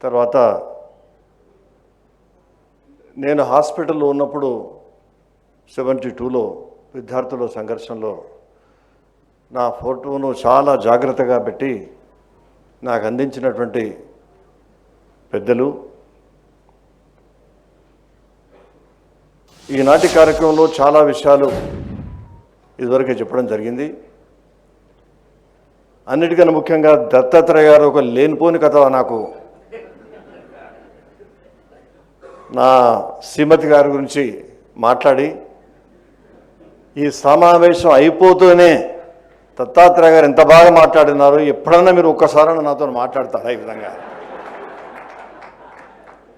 తర్వాత నేను హాస్పిటల్లో ఉన్నప్పుడు సెవెంటీ టూలో విద్యార్థుల సంఘర్షణలో నా ఫోటోను చాలా జాగ్రత్తగా పెట్టి నాకు అందించినటువంటి పెద్దలు ఈనాటి కార్యక్రమంలో చాలా విషయాలు ఇదివరకే చెప్పడం జరిగింది. అన్నిటికన్నా ముఖ్యంగా దత్తాత్రేయ గారు ఒక లేనిపోని కథ నాకు నా శ్రీమతి గారి గురించి మాట్లాడి ఈ సమావేశం అయిపోతూనే దత్తాత్రేయ గారు ఎంత బాగా మాట్లాడినారు ఎప్పుడన్నా మీరు ఒక్కసారైనా నాతో మాట్లాడతారా ఈ విధంగా?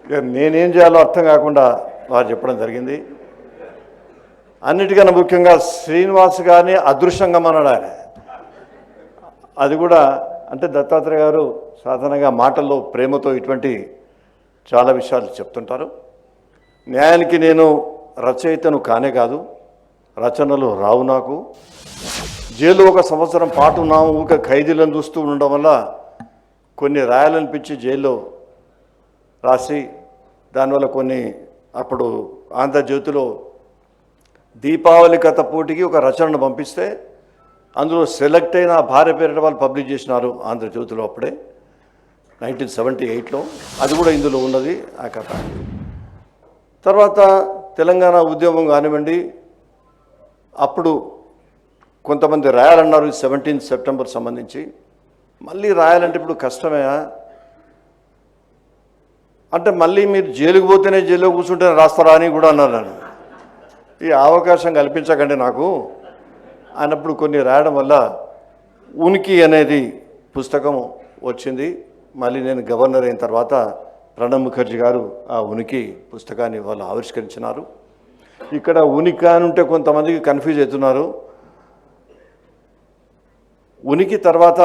ఇక నేనేం చేయాలో అర్థం కాకుండా వారు చెప్పడం జరిగింది. అన్నిటికన్నా ముఖ్యంగా శ్రీనివాస్ గారిని అదృశ్యంగా అన్నాడు అది కూడా అంటే దత్తాత్రేయ గారు సాధారణంగా మాటల్లో ప్రేమతో ఇటువంటి చాలా విషయాలు చెప్తుంటారు. న్యాయానికి నేను రచయితను కానే కాదు రచనలు రావు నాకు. జైలు ఒక సంవత్సరం పాటు నా ఊక ఖైదీలను చూస్తూ ఉండడం వల్ల కొన్ని రాయాలనిపించి జైల్లో రాసి దానివల్ల కొన్ని అప్పుడు ఆంధ్రజ్యోతిలో దీపావళి కథ పోటీకి ఒక రచనను పంపిస్తే అందులో సెలెక్ట్ అయిన భార్య పేరిట వాళ్ళు పబ్లిష్ చేసినారు ఆంధ్రజ్యోతిలో అప్పుడే. నైన్టీన్ సెవెంటీ ఎయిట్లో అది కూడా ఇందులో ఉన్నది ఆ కథ. తర్వాత తెలంగాణ ఉద్యమం కానివ్వండి అప్పుడు కొంతమంది రాయాలన్నారు సెవెంటీన్ సెప్టెంబర్ సంబంధించి. మళ్ళీ రాయాలంటే ఇప్పుడు కష్టమే. అంటే మళ్ళీ మీరు జైలుకు పోతేనే జైల్లో కూర్చుంటే రాస్తారా అని కూడా అన్నారు నన్ను. ఈ అవకాశం కల్పించకండి నాకు. అన్నప్పుడు కొన్ని రాయడం వల్ల ఉనికి అనేది పుస్తకం వచ్చింది. మళ్ళీ నేను గవర్నర్ అయిన తర్వాత ప్రణబ్ ముఖర్జీ గారు ఆ ఉనికి పుస్తకాన్ని వాళ్ళు ఆవిష్కరించినారు. ఇక్కడ ఉనికి అని ఉంటే కొంతమందికి కన్ఫ్యూజ్ అవుతున్నారు. ఉనికి తర్వాత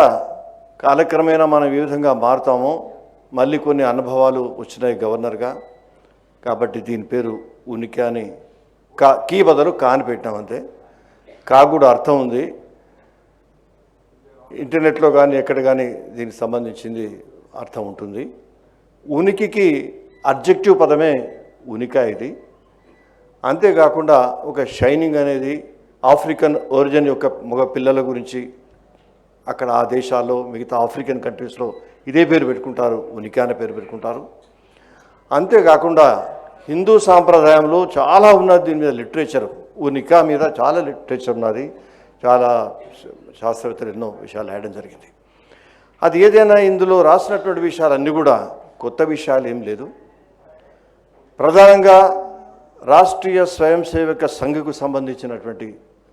కాలక్రమేణా మనం ఏ విధంగా మారుతామో మళ్ళీ కొన్ని అనుభవాలు వచ్చినాయి గవర్నర్గా. కాబట్టి దీని పేరు ఉనికి అని కా కీ బదులు కాని పెట్టినామంతే కా కూడా అర్థం ఉంది. ఇంటర్నెట్లో కానీ ఎక్కడ కానీ దీనికి సంబంధించింది అర్థం ఉంటుంది. ఉనికికి అబ్జెక్టివ్ పదమే ఉనిక ఇది. అంతేకాకుండా ఒక షైనింగ్ అనేది ఆఫ్రికన్ ఒరిజిన్ యొక్క మగ పిల్లల గురించి అక్కడ ఆ దేశాల్లో మిగతా ఆఫ్రికన్ కంట్రీస్లో ఇదే పేరు పెట్టుకుంటారు ఉనికి అనే పేరు పెట్టుకుంటారు. అంతేకాకుండా హిందూ సాంప్రదాయంలో చాలా ఉన్నది దీని మీద లిటరేచర్. ఉనికా మీద చాలా లిటరేచర్ ఉన్నది. చాలా శాస్త్రవేత్తలు ఎన్నో విషయాలు రాయడం జరిగింది. అది ఏదైనా ఇందులో రాసినటువంటి విషయాలన్నీ కూడా కొత్త విషయాలు ఏం లేదు. ప్రధానంగా రాష్ట్రీయ స్వయం సేవక సంఘకు సంబంధించినటువంటి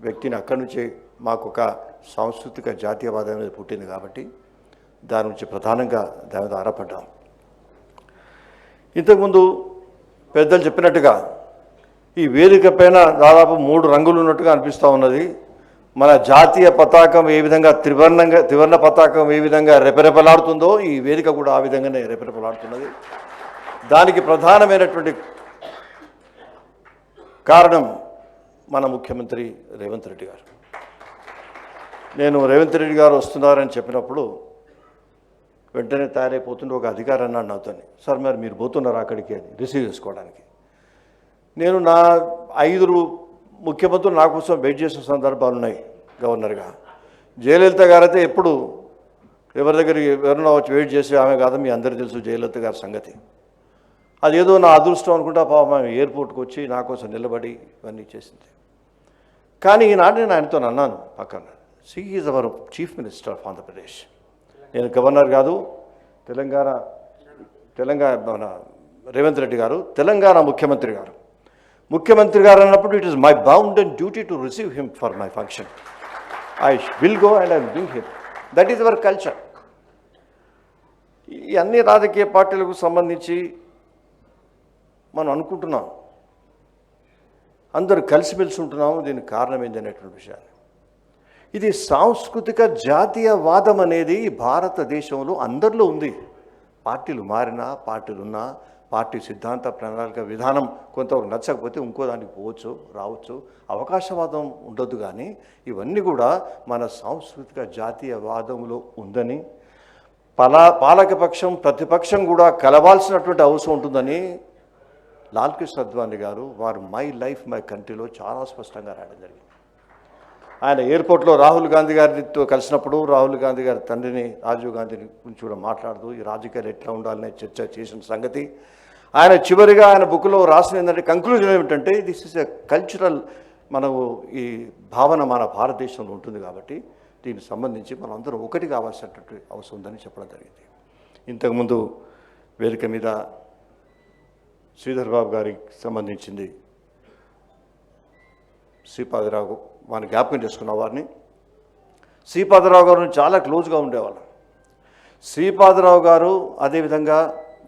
వ్యక్తిని అక్కడి నుంచే మాకు ఒక సాంస్కృతిక జాతీయవాదం అనేది పుట్టింది కాబట్టి దాని నుంచి ప్రధానంగా దాని మీద ఆధారపడ్డాం ఇంతకుముందు పెద్దలు చెప్పినట్టుగా ఈ వేదిక పైన దాదాపు మూడు రంగులు ఉన్నట్టుగా అనిపిస్తూ ఉన్నది. మన జాతీయ పతాకం ఏ విధంగా త్రివర్ణంగా త్రివర్ణ పతాకం ఏ విధంగా రెపరెపలాడుతుందో ఈ వేదిక కూడా ఆ విధంగానే రెపరెపలాడుతున్నది. దానికి ప్రధానమైనటువంటి కారణం మన ముఖ్యమంత్రి రేవంత్ రెడ్డి గారు. నేను రేవంత్ రెడ్డి గారు వస్తున్నారని చెప్పినప్పుడు వెంటనే తయారైపోతుండే ఒక అధికారి అన్నాడు నాతోని. సార్ మరి మీరు పోతున్నారు అక్కడికి అని రిసీవ్ చేసుకోవడానికి. నేను నా ఐదు ముఖ్యమంత్రులు నా కోసం వెయిట్ చేసిన సందర్భాలు ఉన్నాయి గవర్నర్గా జయలలిత గారు అయితే ఎప్పుడు ఎవరి దగ్గర ఎవరైనా వచ్చి వెయిట్ చేసి ఆమె కాదు మీ అందరికీ తెలుసు జయలలిత గారి సంగతి. అదేదో నా అదృష్టం అనుకుంటా పాపం ఆమె ఎయిర్పోర్ట్కి వచ్చి నా కోసం నిలబడి ఇవన్నీ చేసింది. కానీ ఈనాడు నేను ఆయనతో అన్నాను పక్కన see is our chief minister of Andhra Pradesh నేను గవర్నర్ కాదు తెలంగాణ తెలంగాణ మన రేవంత్ రెడ్డి గారు తెలంగాణ ముఖ్యమంత్రి గారు. ముఖ్యమంత్రి గారు అన్నప్పుడు it is my bound and duty to receive him for my function I will go and I bring him that is our culture ఈ అన్ని రాజకీయ పార్టీలకు సంబంధించి మనం అనుకుంటున్నాం. అందరూ కలిసిమెలిసి ఉంటున్నాము. దీనికి కారణం ఏంటనేటువంటి విషయాన్ని ఇది సాంస్కృతిక జాతీయవాదం అనేది భారతదేశంలో అందరిలో ఉంది. పార్టీలు మారినా పార్టీలు ఉన్నా పార్టీ సిద్ధాంత ప్రణాళిక విధానం కొంతవరకు నచ్చకపోతే ఇంకో దానికి పోవచ్చు రావచ్చు. అవకాశవాదం ఉండొద్దు కానీ ఇవన్నీ కూడా మన సాంస్కృతిక జాతీయవాదంలో ఉందని పలా పాలకపక్షం ప్రతిపక్షం కూడా కలవాల్సినటువంటి అవసరం ఉంటుందని లాల్కృష్ణ అద్వాని గారు వారు మై లైఫ్ మై కంట్రీలో చాలా స్పష్టంగా రాయడం జరిగింది. ఆయన ఎయిర్పోర్ట్లో రాహుల్ గాంధీ గారితో కలిసినప్పుడు రాహుల్ గాంధీ గారి తండ్రిని రాజీవ్ గాంధీని గురించి కూడా మాట్లాడుతూ ఈ రాజకీయాలు ఎట్లా ఉండాలనే చర్చ చేసిన సంగతి. ఆయన చివరిగా ఆయన బుక్లో రాసిన ఏంటంటే కంక్లూజన్ ఏమిటంటే దిస్ ఇస్ ఎ కల్చరల్ మనము ఈ భావన మన భారతదేశంలో ఉంటుంది కాబట్టి దీనికి సంబంధించి మనం అందరం ఒకటి కావాల్సినటువంటి అవసరం ఉందని చెప్పడం జరిగింది. ఇంతకుముందు వేదిక మీద శ్రీధర్ బాబు గారికి సంబంధించింది శ్రీపాదిరావు వారిని జ్ఞాపకం చేసుకున్న వారిని. శ్రీపాదరావు గారు చాలా క్లోజ్గా ఉండేవాళ్ళం. శ్రీపాదరావు గారు అదేవిధంగా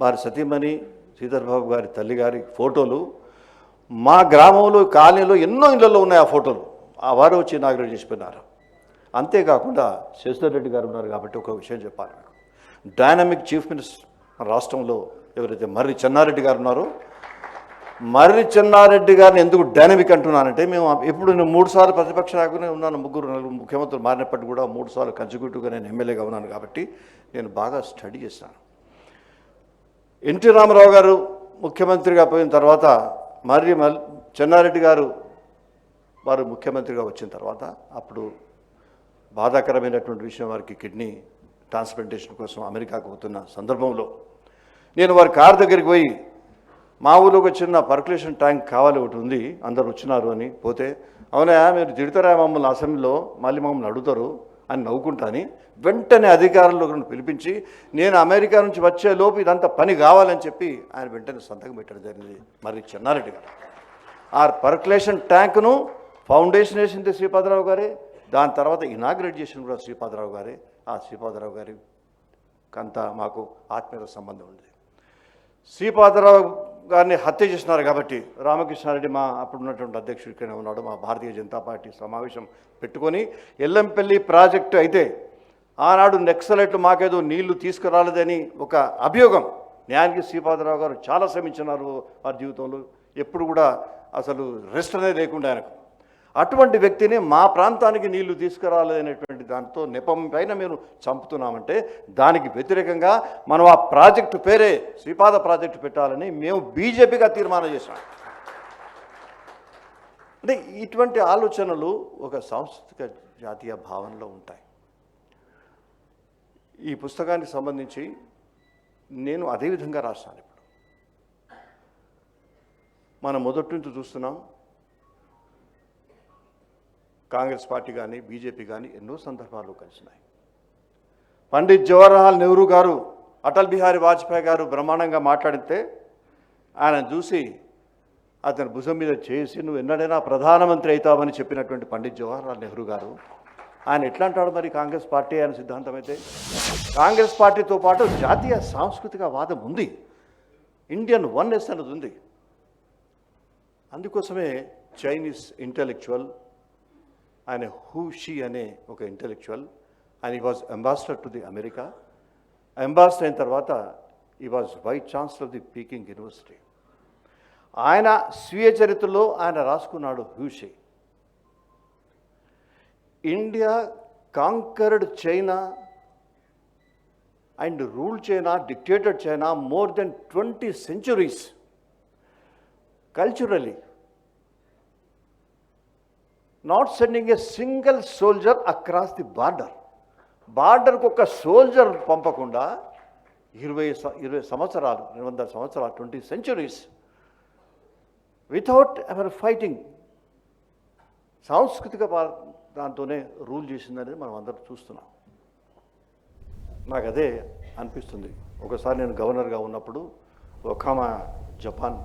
వారి సతీమణి శ్రీధర్ గారి తల్లి గారి ఫోటోలు మా గ్రామంలో కాలనీలో ఎన్నో ఇళ్ళలో ఉన్నాయి ఆ ఫోటోలు. ఆ వారు వచ్చి ఇనాగ్రేట్ చేసిపోయినారు. అంతేకాకుండా శశిధర్ రెడ్డి గారు ఉన్నారు కాబట్టి ఒక విషయం చెప్పాలి. డైనమిక్ చీఫ్ మినిస్టర్ మన రాష్ట్రంలో ఎవరైతే మర్రి చెన్నారెడ్డి గారు ఉన్నారో మర్రి చెన్నారెడ్డి గారిని ఎందుకు డైనమిక్ అంటున్నానంటే మేము ఎప్పుడు నేను మూడు సార్లు ప్రతిపక్ష నాయకునే ఉన్నాను. ముగ్గురు నలుగురు ముఖ్యమంత్రులు మారినప్పటికీ కూడా మూడు సార్లు కన్సిక్యూటివ్గా నేను ఎమ్మెల్యేగా ఉన్నాను కాబట్టి నేను బాగా స్టడీ చేశాను. ఎన్టీ రామారావు గారు ముఖ్యమంత్రిగా పోయిన తర్వాత మర్రి మల్ చెన్నారెడ్డి గారు వారు ముఖ్యమంత్రిగా వచ్చిన తర్వాత అప్పుడు బాధాకరమైనటువంటి విషయం వారికి కిడ్నీ ట్రాన్స్ప్లాంటేషన్ కోసం అమెరికాకు పోతున్న సందర్భంలో నేను వారి కారు దగ్గరికి పోయి మా ఊళ్ళో ఒక చిన్న పర్కులేషన్ ట్యాంక్ కావాలి ఒకటి ఉంది అందరు వచ్చినారు అని పోతే అవునా మీరు తిడతారా మమ్మల్ని అసెంబ్లీలో మళ్ళీ మమ్మల్ని అడుగుతారు అని నవ్వుకుంటాని వెంటనే అధికారులను పిలిపించి నేను అమెరికా నుంచి వచ్చే లోపు ఇదంతా పని కావాలని చెప్పి ఆయన వెంటనే సంతకం పెట్టడం జరిగింది. మరి చెన్నారెడ్డి గారు ఆ పర్కులేషన్ ట్యాంక్ను ఫౌండేషన్ వేసింది శ్రీపాదరావు గారే దాని తర్వాత ఇనాగ్రేట్ చేసిన కూడా శ్రీపాదరావు గారే. ఆ శ్రీపాదరావు గారి కంత మాకు ఆత్మీయ సంబంధం ఉంది. శ్రీపాదరావు గారిని హత్య చేసినారు కాబట్టి రామకృష్ణారెడ్డి మా అప్పుడు ఉన్నటువంటి అధ్యక్షుడు ఉన్నాడు మా భారతీయ జనతా పార్టీ సమావేశం పెట్టుకొని ఎల్లంపల్లి ప్రాజెక్టు అయితే ఆనాడు నెక్సలైట్లు మాకేదో నీళ్ళు తీసుకురాలేదని ఒక అభియోగం. న్యాయానికి శ్రీపాదరావు గారు చాలా శ్రమించినారు వారి జీవితంలో. ఎప్పుడు కూడా అసలు రెస్ట్ అనేది లేకుండా ఆయనకు అటువంటి వ్యక్తిని మా ప్రాంతానికి నీళ్ళు తీసుకురాలేదనేటువంటి దాంతో నెపం పైన మేము చంపుతున్నామంటే దానికి వ్యతిరేకంగా మనం ఆ ప్రాజెక్టు పేరే శ్రీపాద ప్రాజెక్టు పెట్టాలని మేము బీజేపీగా తీర్మానం చేశాం. అంటే ఇటువంటి ఆలోచనలు ఒక సాంస్కృతిక జాతీయ భావనలో ఉంటాయి. ఈ పుస్తకానికి సంబంధించి నేను అదేవిధంగా రాశాను రాస్తాను ఇప్పుడు. మనం మొదటి నుంచి చూస్తున్నాం కాంగ్రెస్ పార్టీ కానీ బీజేపీ కానీ ఎన్నో సందర్భాల్లో కలిసినాయి. పండిత్ జవహర్లాల్ నెహ్రూ గారు అటల్ బిహారీ వాజ్పేయి గారు బ్రహ్మాండంగా మాట్లాడితే ఆయన చూసి అతని భుజం మీద చేసి నువ్వు ఎన్నడైనా ప్రధానమంత్రి అవుతావని చెప్పినటువంటి పండిత్ జవహర్లాల్ నెహ్రూ గారు ఆయన ఎట్లా అంటాడు మరి కాంగ్రెస్ పార్టీ ఆయన సిద్ధాంతం అయితే? కాంగ్రెస్ పార్టీతో పాటు జాతీయ సాంస్కృతిక వాదం ఉంది. ఇండియన్ వన్నెస్ అనేది ఉంది. అందుకోసమే చైనీస్ ఇంటెలెక్చువల్ ఆయన హూ షీ అనే ఒక intellectual and he was ambassador to the America ambassador అయిన తర్వాత he was vice chancellor of the Peking University ఆయన స్వీయ చరిత్రలో ఆయన రాసుకున్నాడు Hu Shih India conquered China and rule China dictated China more than twenty centuries culturally not sending a single soldier across the border బార్డర్కి ఒక soldier పంపకుండా ఇరవై ఇరవై సంవత్సరాలు రెండు వందల సంవత్సరాలు twenty centuries without ever fighting సాంస్కృతిక దాంతోనే రూల్ చేసిందనేది మనం అందరం చూస్తున్నాం. నాకు అదే అనిపిస్తుంది. ఒకసారి నేను గవర్నర్గా ఉన్నప్పుడు ఒకామా జపాన్